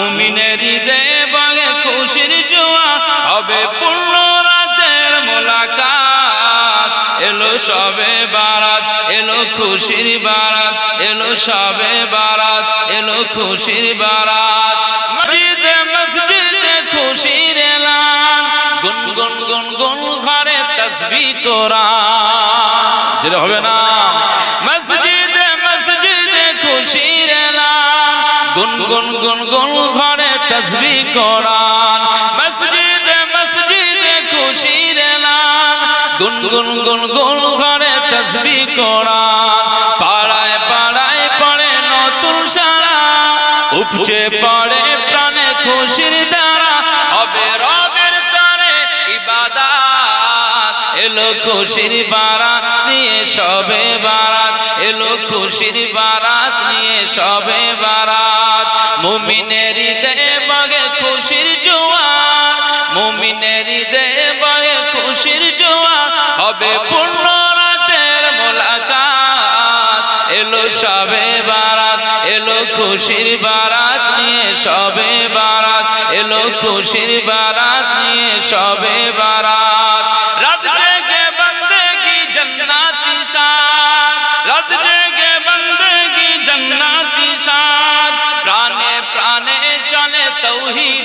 মুমিনের দে বাগে খুশির জোয়া হবে পূর্ণ রাতের মোলাকাত। এলো সবে বারাত, এলো খুশির বারাত, এলো সবে বারাত, এলো খুশির বারাত। মসজিদে মসজিদে খুশির এলান গুন গুন গুন গুন ঘরে তসবি কোরআন। যেটা হবে না? গুন গুন গুন গুন ঘরে তসবি কোরআন। মসজিদে মসজিদে খুশির এলান। গুন গুন গুন গুন ঘরে তসবি কোরআন। পাড়ায় পাড়ায় পড়ে নতুন সারা। উপচে পড়ে প্রাণে খুশির দ্বারা। হবে রবের তারে ইবাদাত। এলো খুশির বারা নিয়ে সবে বারাত। এলো খুশির বারাত নিয়ে সবে বারাত। মুমিনের দে বাগে খুশির জোয়ার, মুমিনের দে বাগে খুশির জোয়ার। হবে পূর্ণ রাতের মোলাকাত, এলো সবে বারাত, এলো খুশির বারাত নিয়ে সবে বারাত, এলো খুশির বারাত নিয়ে সবে বারাত।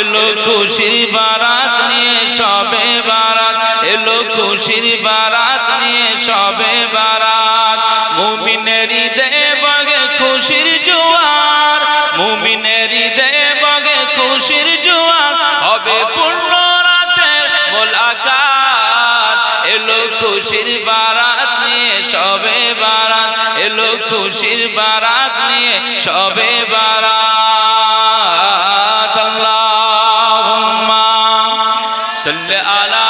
এলো খুশির বারাত নিয়ে, সবে বারাত। এলো খুশির বারাত নিয়ে, সবে বারাত। মুমিনের দে বগে খুশির জোয়ার। মুমিনের দে বগে খুশির জোয়ার। হবে পূর্ণ রাতের মোলাকাত। এলো খুশির বারাত নিয়ে, সবে বারাত। এলো খুশির বারাত নিয়ে, সবে বারাত। صلی علی